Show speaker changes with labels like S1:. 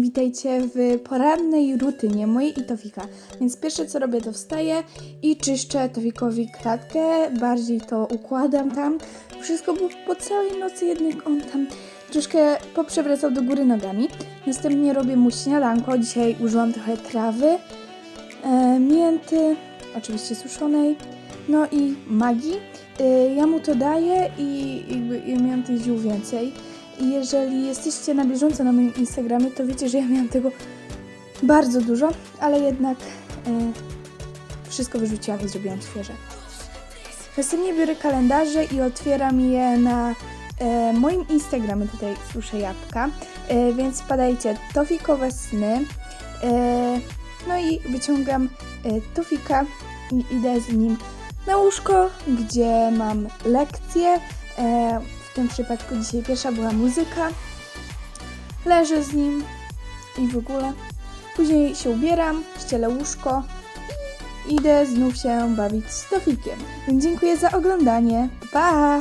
S1: witajcie w porannej rutynie mojej i Tofika. Więc pierwsze co robię to wstaję i czyszczę Tofikowi klatkę, bardziej to układam tam. Wszystko, bo po całej nocy jednak on tam troszkę poprzewracał do góry nogami. Następnie robię mu śniadanko, dzisiaj użyłam trochę trawy, e, mięty, oczywiście suszonej, no i magii. E, ja mu to daję i ja miałam tych ziół więcej. Jeżeli jesteście na bieżąco na moim Instagramie, to wiecie, że ja miałam tego bardzo dużo, ale jednak e, wszystko wyrzuciłam i zrobiłam świeże. Następnie biorę kalendarze i otwieram je na e, moim Instagramie, tutaj słyszę jabłka, e, więc wpadajcie Tofikowe sny, no i wyciągam Tofika i idę z nim na łóżko, gdzie mam lekcje, w tym przypadku dzisiaj pierwsza była muzyka, leżę z nim i w ogóle. Później się ubieram, ścielę łóżko i idę znów się bawić z Tofikiem. Więc dziękuję za oglądanie. Pa!